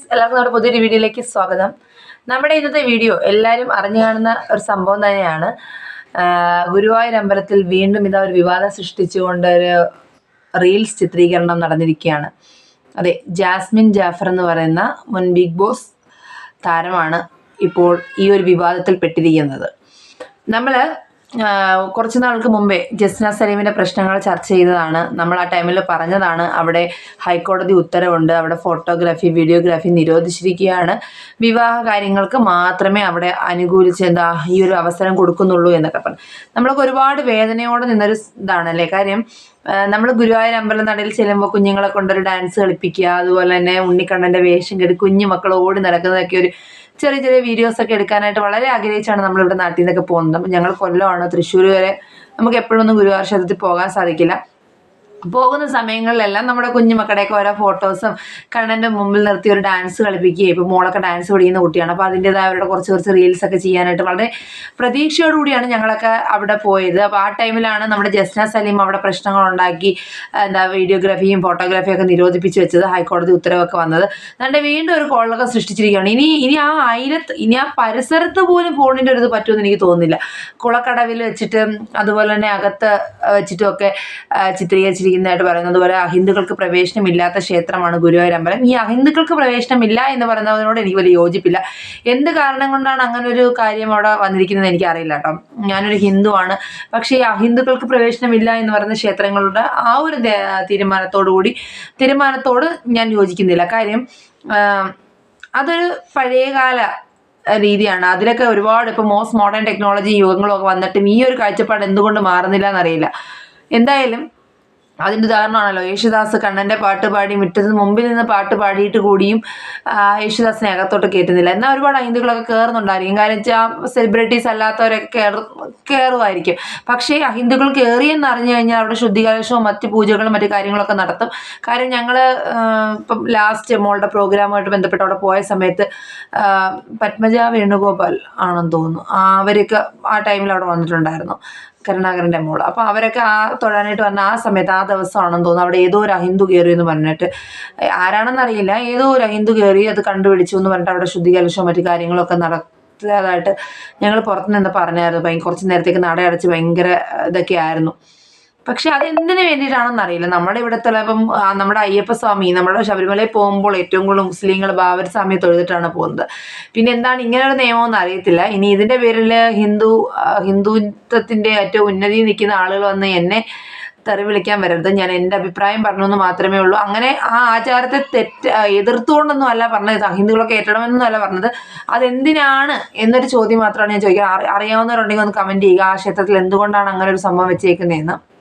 എല്ലാവർക്കും നമ്മുടെ പുതിയൊരു വീഡിയോയിലേക്ക് സ്വാഗതം. നമ്മുടെ ഇന്നത്തെ വീഡിയോ എല്ലാവരും അറിഞ്ഞു കാണുന്ന ഒരു സംഭവം തന്നെയാണ്. ഗുരുവായൂർ അമ്പലത്തിൽ വീണ്ടും ഇതാ ഒരു വിവാദം സൃഷ്ടിച്ചുകൊണ്ട് ഒരു റീൽസ് ചിത്രീകരണം നടന്നിരിക്കുകയാണ്. അതെ ജാസ്മിൻ ജാഫർ എന്ന് പറയുന്ന മുൻ ബിഗ് ബോസ് താരമാണ് ഇപ്പോൾ ഈ ഒരു വിവാദത്തിൽ പെട്ടിരിക്കുന്നത്. നമ്മൾ കുറച്ച് നാൾക്ക് മുമ്പേ ജസ്ന സലീമിന്റെ പ്രശ്നങ്ങൾ ചർച്ച ചെയ്തതാണ്. നമ്മൾ ആ ടൈമിൽ പറഞ്ഞതാണ് അവിടെ ഹൈക്കോടതി ഉത്തരവുണ്ട് അവിടെ ഫോട്ടോഗ്രാഫി വീഡിയോഗ്രാഫി നിരോധിച്ചിരിക്കുകയാണ്. വിവാഹ കാര്യങ്ങൾക്ക് മാത്രമേ അവിടെ അനുകൂലിച്ച് എന്താ ഈ ഒരു അവസരം കൊടുക്കുന്നുള്ളൂ എന്നൊക്കെ പറഞ്ഞു. നമ്മളൊക്കെ ഒരുപാട് വേദനയോടെ നിന്നൊരു ഇതാണല്ലേ കാര്യം നമ്മൾ ഗുരുവായൂർ അമ്പലം നടയിൽ ചെല്ലുമ്പോൾ കുഞ്ഞുങ്ങളെ കൊണ്ടൊരു ഡാൻസ് കളിപ്പിക്കുക അതുപോലെ തന്നെ ഉണ്ണിക്കണ്ണന്റെ വേഷം കെട്ടി കുഞ്ഞു മക്കൾ ഓടി നടക്കുന്നതൊക്കെ ഒരു ചെറിയ ചെറിയ വീഡിയോസ് ഒക്കെ എടുക്കാനായിട്ട് വളരെ ആഗ്രഹിച്ചാണ് നമ്മളിവിടെ നാട്ടിൽ നിന്നൊക്കെ പോകുന്നത്. ഞങ്ങൾ കൊല്ലമാണ്. തൃശ്ശൂർ വരെ നമുക്ക് എപ്പോഴൊന്നും ഗുരുവായൂർ ക്ഷേത്രത്തിൽ പോകാൻ സാധിക്കില്ല. പോകുന്ന സമയങ്ങളിലെല്ലാം നമ്മുടെ കുഞ്ഞുമക്കളുടെയൊക്കെ ഓരോ ഫോട്ടോസും കണ്ണന്റെ മുമ്പിൽ നിർത്തി ഒരു ഡാൻസ് കളിപ്പിക്കുകയും. ഇപ്പോൾ മോളൊക്കെ ഡാൻസ് പഠിക്കുന്ന കുട്ടിയാണ്. അപ്പോൾ അതിന്റെതായ അവരുടെ കുറച്ച് കുറച്ച് റീൽസ് ഒക്കെ ചെയ്യാനായിട്ട് വളരെ പ്രതീക്ഷയോടുകൂടിയാണ് ഞങ്ങളൊക്കെ അവിടെ പോയത്. അപ്പോൾ ആ ടൈമിലാണ് നമ്മുടെ ജസ്ന സലീം അവിടെ പ്രശ്നങ്ങൾ ഉണ്ടാക്കി എന്താ വീഡിയോഗ്രാഫിയും ഫോട്ടോഗ്രാഫിയും ഒക്കെ നിരോധിപ്പിച്ച് വെച്ചത്. ഹൈക്കോടതി ഉത്തരവൊക്കെ വന്നത്. അതുകൊണ്ട് വീണ്ടും ഒരു കോളൊക്കെ സൃഷ്ടിച്ചിരിക്കുകയാണ്. ഇനി ഇനി ആ അയിലത്ത് ഇനി ആ പരിസരത്ത് പോലും ഫോണിന്റെ ഒരു ഇത് പറ്റുമെന്ന് എനിക്ക് തോന്നുന്നില്ല. കുളക്കടവിൽ വെച്ചിട്ട് അതുപോലെ തന്നെ അകത്ത് വെച്ചിട്ടും ഒക്കെ ചിത്രീകരിച്ചിരിക്കുന്നതായിട്ട് പറയുന്നത് പോലെ അഹിന്ദുക്കൾക്ക് പ്രവേശനമില്ലാത്ത ക്ഷേത്രമാണ് ഗുരുവായൂർ അമ്പലം. ഈ അഹിന്ദുക്കൾക്ക് പ്രവേശനമില്ല എന്ന് പറയുന്നതിനോട് എനിക്ക് വലിയ യോജിപ്പില്ല. എന്ത് കാരണം കൊണ്ടാണ് അങ്ങനെ ഒരു കാര്യം അവിടെ വന്നിരിക്കുന്നത് എനിക്ക് അറിയില്ല കേട്ടോ. ഞാനൊരു ഹിന്ദുവാണ്. പക്ഷേ ഈ അഹിന്ദുക്കൾക്ക് പ്രവേശനമില്ല എന്ന് പറയുന്ന ക്ഷേത്രങ്ങളുടെ ആ ഒരു തീരുമാനത്തോടുകൂടി തീരുമാനത്തോടു ഞാൻ യോജിക്കുന്നില്ല. കാര്യം അതൊരു പഴയകാല രീതിയാണ്. അതിലൊക്കെ ഒരുപാട് ഇപ്പോൾ മോസ്റ്റ് മോഡേൺ ടെക്നോളജി യുഗങ്ങളൊക്കെ വന്നിട്ടും ഈ ഒരു കാഴ്ചപ്പാട് എന്തുകൊണ്ട് മാറുന്നില്ല എന്നറിയില്ല. എന്തായാലും അതിന്റെ ഉദാഹരണമാണല്ലോ. യേശുദാസ് കണ്ണന്റെ പാട്ട് പാടി മുറ്റത്തിന് മുമ്പിൽ നിന്ന് പാട്ട് പാടിയിട്ട് കൂടിയും യേശുദാസിനെ അകത്തോട്ട് കയറ്റുന്നില്ല. എന്നാൽ ഒരുപാട് അഹിന്ദുക്കളൊക്കെ കയറുന്നുണ്ടായിരിക്കും കാരണം വെച്ചാൽ സെലിബ്രിറ്റീസ് അല്ലാത്തവരൊക്കെ കയറ കയറുമായിരിക്കും പക്ഷേ അഹിന്ദുക്കൾ കയറിയെന്ന് അറിഞ്ഞു കഴിഞ്ഞാൽ അവിടെ ശുദ്ധികലശവും മറ്റ് പൂജകളും മറ്റു കാര്യങ്ങളൊക്കെ നടത്തും. കാര്യം ഞങ്ങൾ ഇപ്പം ലാസ്റ്റ് മോളുടെ പ്രോഗ്രാമുമായിട്ട് ബന്ധപ്പെട്ട് അവിടെ പോയ സമയത്ത് പത്മജ വേണുഗോപാൽ ആണെന്ന് തോന്നുന്നു. അവരൊക്കെ ആ ടൈമിൽ അവിടെ വന്നിട്ടുണ്ടായിരുന്നു. കരുണാകരന്റെ മോൾ. അപ്പോൾ അവരൊക്കെ ആ തൊഴാനായിട്ട് വന്ന ആ സമയത്ത് ആ ദിവസമാണെന്ന് തോന്നുന്നു. അവിടെ ഏതോ ഒരു അഹിന്ദു കയറി എന്ന് പറഞ്ഞിട്ട്. ആരാണെന്നറിയില്ല. ഏതോ ഒരു അഹിന്ദു കയറി അത് കണ്ടുപിടിച്ചു എന്ന് പറഞ്ഞിട്ട് അവിടെ ശുദ്ധികലശവും മറ്റു കാര്യങ്ങളൊക്കെ നടത്തിയതായിട്ട് ഞങ്ങൾ പുറത്തുനിന്ന് പറഞ്ഞായിരുന്നു. കുറച്ച് നേരത്തേക്ക് നട അടച്ച് ഭയങ്കര ഇതൊക്കെ ആയിരുന്നു. പക്ഷെ അതെന്തിനു വേണ്ടിയിട്ടാണെന്ന് അറിയില്ല. നമ്മുടെ ഇവിടുത്തെ ഇപ്പം നമ്മുടെ അയ്യപ്പ സ്വാമി നമ്മുടെ ശബരിമലയിൽ പോകുമ്പോൾ ഏറ്റവും കൂടുതൽ മുസ്ലിങ്ങൾ ബാബർ സ്വാമിയെ തൊഴുതിട്ടാണ് പോകുന്നത്. പിന്നെ എന്താണ് ഇങ്ങനെ ഒരു നിയമമെന്ന് അറിയത്തില്ല. ഇനി ഇതിന്റെ പേരിൽ ഹിന്ദു ഹിന്ദുത്വത്തിന്റെ ഏറ്റവും ഉന്നതി നിൽക്കുന്ന ആളുകൾ വന്ന് എന്നെ തെറി വിളിക്കാൻ വരരുത്. ഞാൻ എന്റെ അഭിപ്രായം പറഞ്ഞു എന്ന് മാത്രമേ ഉള്ളൂ. അങ്ങനെ ആ ആചാരത്തെ തെറ്റ് എതിർത്തുകൊണ്ടൊന്നും അല്ല പറഞ്ഞത്. ഹിന്ദുക്കളൊക്കെ ഏറ്റണമെന്നൊന്നും അല്ല പറഞ്ഞത്. അതെന്തിനാണ് എന്നൊരു ചോദ്യം മാത്രമാണ് ഞാൻ ചോദിക്കുക. അറി- അറിയാവുന്നവരുണ്ടെങ്കിൽ ഒന്ന് കമന്റ് ചെയ്യുക. ആ ക്ഷേത്രത്തിൽ എന്തുകൊണ്ടാണ് അങ്ങനെ ഒരു സംഭവം വെച്ചേക്കുന്നതെന്ന്.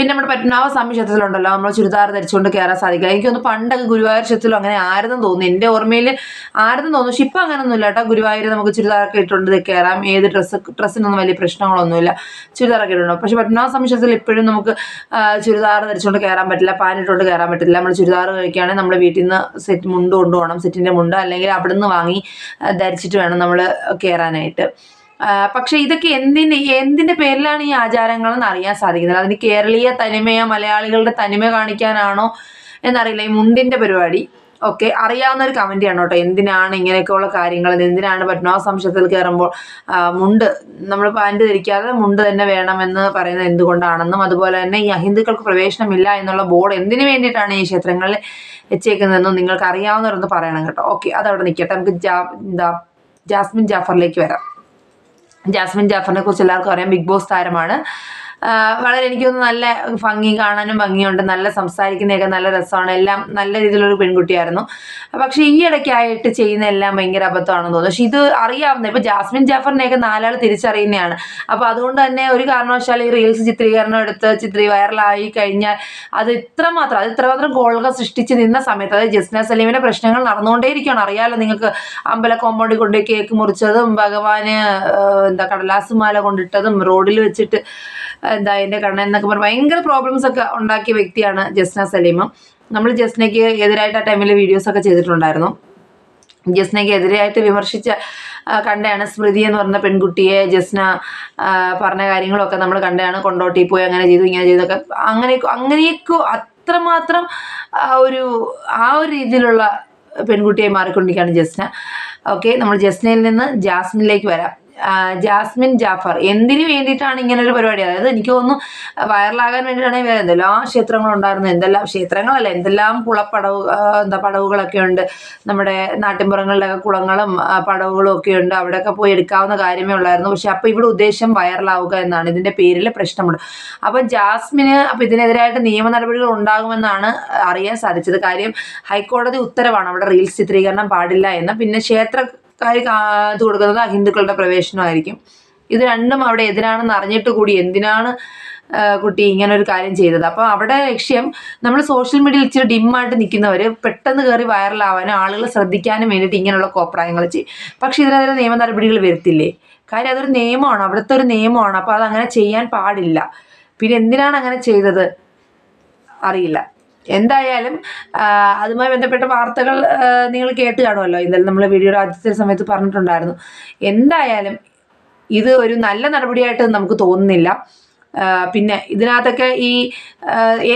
പിന്നെ നമ്മുടെ പത്മനാഭ സ്വാമി ക്ഷേത്രത്തിലുണ്ടല്ലോ നമ്മൾ ചുരിദാർ ധരിച്ചുകൊണ്ട് കയറാൻ സാധിക്കില്ല. എനിക്കൊന്ന് പണ്ടൊക്കെ ഗുരുവായൂർ ക്ഷേത്രത്തിലും അങ്ങനെ ആരെന്നും തോന്നുന്നു. എന്റെ ഓർമ്മയിൽ ആരെന്നും തോന്നുന്നു. പക്ഷെ ഇപ്പം അങ്ങനെയൊന്നുമില്ല കേട്ടോ. ഗുരുവായൂർ നമുക്ക് ചുരിദാറൊക്കെ ഇട്ടുകൊണ്ട് കയറാം ഏത് ഡ്രസ്സ് ഡ്രസ്സിനൊന്നും വലിയ പ്രശ്നങ്ങളൊന്നുമില്ല. ചുരിദാറൊക്കെ ഇട്ടുണ്ടോ പക്ഷെ പത്മനാഭ സ്വാമി ക്ഷേത്രത്തിൽ ഇപ്പോഴും നമുക്ക് ചുരിദാർ ധരിച്ചുകൊണ്ട് കയറാൻ പറ്റില്ല പാനിട്ടുകൊണ്ട് കയറാൻ പറ്റില്ല. നമ്മൾ ചുരിദാർ കഴിക്കുകയാണെങ്കിൽ നമ്മുടെ വീട്ടിൽ നിന്ന് സെറ്റ് മുണ്ട് കൊണ്ടുപോകണം സെറ്റിന്റെ മുണ്ട് അല്ലെങ്കിൽ അവിടെ നിന്ന് വാങ്ങി ധരിച്ചിട്ട് വേണം നമ്മൾ കയറാനായിട്ട് പക്ഷെ ഇതൊക്കെ എന്തിന് എന്തിന്റെ പേരിലാണ് ഈ ആചാരങ്ങളെന്ന് അറിയാൻ സാധിക്കുന്നത്? അതിന് കേരളീയ തനിമയോ മലയാളികളുടെ തനിമ കാണിക്കാനാണോ എന്നറിയില്ല. ഈ മുണ്ടിന്റെ പരിപാടി ഒക്കെ അറിയാവുന്ന ഒരു കമന്റ് ആണ് കേട്ടോ. എന്തിനാണ് ഇങ്ങനെയൊക്കെയുള്ള കാര്യങ്ങൾ? എന്തിനാണ് പത്മനാഭ സംശയത്തിൽ കയറുമ്പോൾ മുണ്ട് നമ്മൾ പാന്റ് ധരിക്കാതെ മുണ്ട് തന്നെ വേണമെന്ന് പറയുന്നത് എന്തുകൊണ്ടാണെന്നും അതുപോലെ തന്നെ ഈ അഹിന്ദുക്കൾക്ക് പ്രവേശനമില്ല എന്നുള്ള ബോർഡ് എന്തിനു വേണ്ടിയിട്ടാണ് ഈ ക്ഷേത്രങ്ങളിൽ വെച്ചേക്കുന്നതെന്നും നിങ്ങൾക്ക് അറിയാവുന്നവരൊന്ന് പറയണം കേട്ടോ. ഓക്കെ അതവിടെ നിൽക്കട്ടെ. നമുക്ക് ജാ എന്താ ജാസ്മിൻ ജാഫറിലേക്ക് വരാം. ജാസ്മിൻ ജാഫറിനെ കുറിച്ച് എല്ലാവർക്കും അറിയാം. ബിഗ് ബോസ് താരമാണ്. വളരെ എനിക്ക് തോന്നുന്നു നല്ല ഭംഗി കാണാനും ഭംഗിയുണ്ട്. നല്ല സംസാരിക്കുന്നതൊക്കെ നല്ല രസമാണ്. എല്ലാം നല്ല രീതിയിലൊരു പെൺകുട്ടിയായിരുന്നു. പക്ഷേ ഈ ഇടയ്ക്കായിട്ട് ചെയ്യുന്ന എല്ലാം ഭയങ്കര അബദ്ധമാണെന്ന് തോന്നുന്നു. പക്ഷെ ഇത് അറിയാവുന്ന ഇപ്പം ജാസ്മിൻ ജാഫറിനെയൊക്കെ നാലാൾ തിരിച്ചറിയുന്നതാണ് അപ്പോൾ അതുകൊണ്ട് തന്നെ ഒരു കാരണവശാലും ഈ റീൽസ് ചിത്രീകരണം എടുത്ത് ചിത്രീ വൈറലായി കഴിഞ്ഞാൽ അത് ഇത്രമാത്രം അത് ഇത്രമാത്രം ഗോൾഗ സൃഷ്ടിച്ച് നിന്ന സമയത്ത് അതായത് ജസ്ന സലീമിന്റെ പ്രശ്നങ്ങൾ നടന്നുകൊണ്ടേയിരിക്കുകയാണ്. അറിയാലോ നിങ്ങൾക്ക് അമ്പല കോമ്പൗണ്ടിൽ കൊണ്ടുപോയി കേക്ക് മുറിച്ചതും ഭഗവാന് എന്താ കടലാസ് മാല കൊണ്ടിട്ടതും റോഡിൽ വെച്ചിട്ട് എന്താ എന്റെ കണ്ണൻ എന്നൊക്കെ പറഞ്ഞ് ഭയങ്കര പ്രോബ്ലംസ് ഒക്കെ ഉണ്ടാക്കിയ വ്യക്തിയാണ് ജസ്ന സലീമ നമ്മൾ ജസ്നയ്ക്ക് എതിരായിട്ട് ആ ടൈമിൽ വീഡിയോസ് ഒക്കെ ചെയ്തിട്ടുണ്ടായിരുന്നു. ജസ്നയ്ക്ക് എതിരായിട്ട് വിമർശിച്ച കണ്ടയാണ് സ്മൃതി എന്ന് പറഞ്ഞ പെൺകുട്ടിയെ ജസ്ന പറഞ്ഞ കാര്യങ്ങളൊക്കെ നമ്മൾ കണ്ടയാണ് കൊണ്ടോട്ടി പോയി അങ്ങനെ ചെയ്തു ഇങ്ങനെ ചെയ്തൊക്കെ അങ്ങനെ അങ്ങനെയൊക്കെ അത്രമാത്രം ഒരു ആ ഒരു രീതിയിലുള്ള പെൺകുട്ടിയായി മാറിക്കൊണ്ടിരിക്കുകയാണ് ജസ്ന. ഓക്കെ നമ്മൾ ജസ്നയിൽ നിന്ന് ജാസ്മിനിലേക്ക് വരാം. ജാസ്മിൻ ജാഫർ. എന്തിനു വേണ്ടിയിട്ടാണ് ഇങ്ങനെ ഒരു പരിപാടി? അതായത് എനിക്ക് തോന്നുന്നു വൈറലാകാൻ വേണ്ടിയിട്ടാണെങ്കിൽ വേറെ എന്തെല്ലാം ക്ഷേത്രങ്ങളുണ്ടായിരുന്നു എന്തെല്ലാം ക്ഷേത്രങ്ങളല്ല എന്തെല്ലാം കുളപ്പടവ് എന്താ പടവുകളൊക്കെ ഉണ്ട്. നമ്മുടെ നാട്ടിൻപുറങ്ങളിലൊക്കെ കുളങ്ങളും പടവുകളും ഒക്കെ ഉണ്ട്. അവിടെയൊക്കെ പോയി എടുക്കാവുന്ന കാര്യമേ ഉള്ളായിരുന്നു. പക്ഷെ അപ്പോൾ ഇവിടെ ഉദ്ദേശം വൈറലാവുക എന്നാണ്. ഇതിന്റെ പേരിൽ പ്രശ്നമുണ്ട്. അപ്പോൾ ജാസ്മിന് അപ്പോൾ ഇതിനെതിരായിട്ട് നിയമ നടപടികൾ ഉണ്ടാകുമെന്നാണ് അറിയാൻ സാധിച്ചത്. കാര്യം ഹൈക്കോടതി ഉത്തരവാണ്. അവിടെ റീൽസ് ചിത്രീകരണം പാടില്ല എന്ന്. പിന്നെ ക്ഷേത്രക്കാർ ഇത് കൊടുക്കുന്നത് ഹിന്ദുക്കളുടെ പ്രവേശനമായിരിക്കും. ഇത് രണ്ടും അവിടെ എതിരാണെന്ന് അറിഞ്ഞിട്ട് കൂടി എന്തിനാണ് കുട്ടി ഇങ്ങനെ ഒരു കാര്യം ചെയ്തത്? അപ്പോൾ അവിടെ ലക്ഷ്യം നമ്മൾ സോഷ്യൽ മീഡിയയിൽ ഇച്ചിരി ഡിമ്മായിട്ട് നിൽക്കുന്നവർ പെട്ടെന്ന് കയറി വൈറലാവാനും ആളുകൾ ശ്രദ്ധിക്കാനും വേണ്ടിയിട്ട് ഇങ്ങനെയുള്ള കോപ്രായങ്ങൾ ചെയ്യും പക്ഷേ ഇതിനെതിരെ നിയമ നടപടികൾ വരുത്തില്ലേ? കാര്യം അതൊരു നിയമമാണ് അവിടുത്തെ ഒരു നിയമമാണ്. അപ്പോൾ അതങ്ങനെ ചെയ്യാൻ പാടില്ല. പിന്നെ എന്തിനാണ് അങ്ങനെ ചെയ്തത്? അറിയില്ല. എന്തായാലും അതുമായി ബന്ധപ്പെട്ട വാർത്തകൾ നിങ്ങൾ കേട്ട് കാണുമല്ലോ. ഇന്നലെ നമ്മൾ വീഡിയോയുടെ ആദ്യത്തെ സമയത്ത് പറഞ്ഞിട്ടുണ്ടായിരുന്നു. എന്തായാലും ഇത് ഒരു നല്ല നടപടിയായിട്ട് നമുക്ക് തോന്നുന്നില്ല. പിന്നെ ഇതിനകത്തൊക്കെ ഈ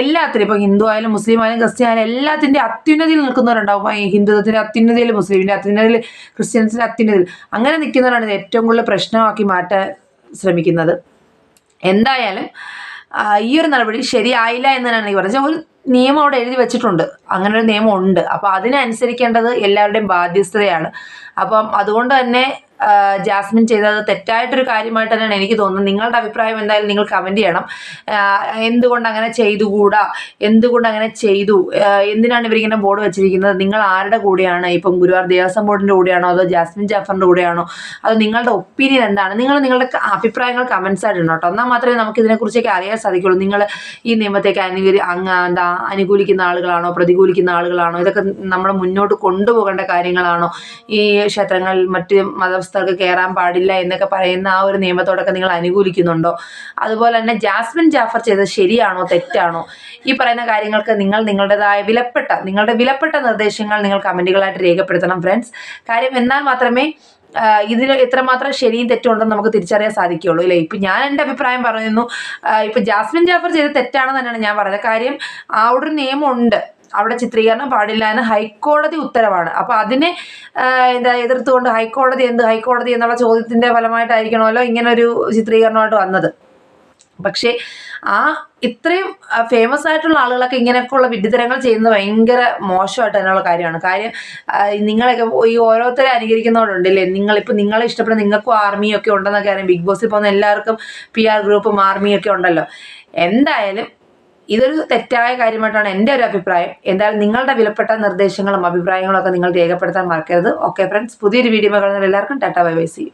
എല്ലാത്തിനും ഇപ്പം ഹിന്ദു ആയാലും മുസ്ലിം ആയാലും ക്രിസ്ത്യൻ ആയാലും എല്ലാത്തിന്റെ അത്യുന്നതിയിൽ നിൽക്കുന്നവരുണ്ടാവും. ഈ ഹിന്ദുത്വത്തിന്റെ അത്യുന്നതിയിൽ മുസ്ലിമിന്റെ അത്യുന്നതിയിൽ ക്രിസ്ത്യൻസിന്റെ അത്യുന്നതിയിൽ അങ്ങനെ നിൽക്കുന്നവരാണ് ഇത് ഏറ്റവും കൂടുതൽ പ്രശ്നമാക്കി മാറ്റാൻ ശ്രമിക്കുന്നത്. എന്തായാലും ഈ ഒരു നടപടി ശരിയായില്ല എന്ന് തന്നെയാണ് എനിക്ക് പറഞ്ഞത് ഒരു നിയമം അവിടെ എഴുതി വെച്ചിട്ടുണ്ട്. അങ്ങനെ ഒരു നിയമം ഉണ്ട് അപ്പോൾ അതിനനുസരിക്കേണ്ടത് എല്ലാവരുടെയും ബാധ്യസ്ഥതയാണ്. അപ്പം അതുകൊണ്ട് തന്നെ ജാസ്മിൻ ചെയ്തത് തെറ്റായിട്ടൊരു കാര്യമായിട്ട് തന്നെയാണ് എനിക്ക് തോന്നുന്നത്. നിങ്ങളുടെ അഭിപ്രായം എന്തായാലും നിങ്ങൾ കമന്റ് ചെയ്യണം. എന്തുകൊണ്ട് അങ്ങനെ ചെയ്തുകൂടാ? എന്തുകൊണ്ട് അങ്ങനെ ചെയ്തു? എന്തിനാണ് ഇവരിങ്ങനെ ബോർഡ് വെച്ചിരിക്കുന്നത്? നിങ്ങൾ ആരുടെ കൂടെയാണ്? ഇപ്പം ഗുരുവാർ ദേവസ്വം ബോർഡിന്റെ കൂടെയാണോ? അതോ ജാസ്മിൻ ജാഫറിന്റെ കൂടെയാണോ? അതോ നിങ്ങളുടെ ഒപ്പീനിയൻ എന്താണ്? നിങ്ങൾ നിങ്ങളുടെ അഭിപ്രായങ്ങൾ കമൻസ് ആയിട്ട് കേട്ടോ. എന്നാൽ മാത്രമേ നമുക്ക് ഇതിനെക്കുറിച്ചൊക്കെ അറിയാൻ സാധിക്കുള്ളൂ. നിങ്ങൾ ഈ നിയമത്തേക്ക് അനുകൂലി അങ്ങ് എന്താ അനുകൂലിക്കുന്ന ആളുകളാണോ? പ്രതികൂലിക്കുന്ന ആളുകളാണോ? ഇതൊക്കെ നമ്മൾ മുന്നോട്ട് കൊണ്ടുപോകേണ്ട കാര്യങ്ങളാണോ? ഈ ക്ഷേത്രങ്ങളിൽ മറ്റ് മതസ്ഥർക്ക് കയറാൻ പാടില്ല എന്നൊക്കെ പറയുന്ന ആ ഒരു നിയമത്തോടൊക്കെ നിങ്ങൾ അനുകൂലിക്കുന്നുണ്ടോ? അതുപോലെ തന്നെ ജാസ്മിൻ ജാഫർ ചെയ്തത് ശരിയാണോ തെറ്റാണോ? ഈ പറയുന്ന കാര്യങ്ങൾക്ക് നിങ്ങൾ നിങ്ങളുടേതായ വിലപ്പെട്ട നിങ്ങളുടെ വിലപ്പെട്ട നിർദ്ദേശങ്ങൾ നിങ്ങൾ കമന്റുകളായിട്ട് രേഖപ്പെടുത്തണം ഫ്രണ്ട്സ് കാര്യം എന്നാൽ മാത്രമേ ഇതിന് എത്രമാത്രം ശരിയും തെറ്റും ഉണ്ടെന്ന് നമുക്ക് തിരിച്ചറിയാൻ സാധിക്കുകയുള്ളൂ അല്ലേ ഇപ്പം ഞാൻ എന്റെ അഭിപ്രായം പറയുന്നു ഇപ്പം ജാസ്മിൻ ജാഫർ ചെയ്ത തെറ്റാണെന്ന് തന്നെയാണ് ഞാൻ പറയുന്നത് കാര്യം ആ ഒരു നിയമമുണ്ട്. അവിടെ ചിത്രീകരണം പാടില്ല എന്ന് ഹൈക്കോടതി ഉത്തരവാണ്. അപ്പോൾ അതിനെ എന്താ എതിർത്തുകൊണ്ട് ഹൈക്കോടതി എന്ത് ഹൈക്കോടതി എന്നുള്ള ചോദ്യത്തിന്റെ ഫലമായിട്ടായിരിക്കണമല്ലോ ഇങ്ങനെ ഒരു ചിത്രീകരണമായിട്ട് വന്നത്. പക്ഷേ ആ ഇത്രയും ഫേമസ് ആയിട്ടുള്ള ആളുകളൊക്കെ ഇങ്ങനെയൊക്കെയുള്ള വിഡിതരങ്ങൾ ചെയ്യുന്നത് ഭയങ്കര മോശമായിട്ട് തന്നെയുള്ള കാര്യമാണ്. കാര്യം നിങ്ങളൊക്കെ ഈ ഓരോരുത്തരെ അനുകരിക്കുന്നവരുണ്ടല്ലേ? നിങ്ങളിപ്പോൾ നിങ്ങളെ ഇഷ്ടപ്പെടുന്ന നിങ്ങൾക്കും ആർമിയൊക്കെ ഉണ്ടെന്നൊക്കെ അറിയാം. ബിഗ് ബോസിൽ പോകുന്ന എല്ലാവർക്കും പി ആർ ഗ്രൂപ്പും ആർമിയൊക്കെ ഉണ്ടല്ലോ. എന്തായാലും ഇതൊരു തെറ്റായ കാര്യമായിട്ടാണ് എന്റെ ഒരു അഭിപ്രായം. എന്തായാലും നിങ്ങളുടെ വിലപ്പെട്ട നിർദ്ദേശങ്ങളും അഭിപ്രായങ്ങളും ഒക്കെ നിങ്ങൾ രേഖപ്പെടുത്താൻ മറക്കരുത്. ഓക്കെ ഫ്രണ്ട്സ് പുതിയൊരു വീഡിയോ കാണുന്നവർ എല്ലാവർക്കും ടാറ്റ ബൈ ബൈ. സി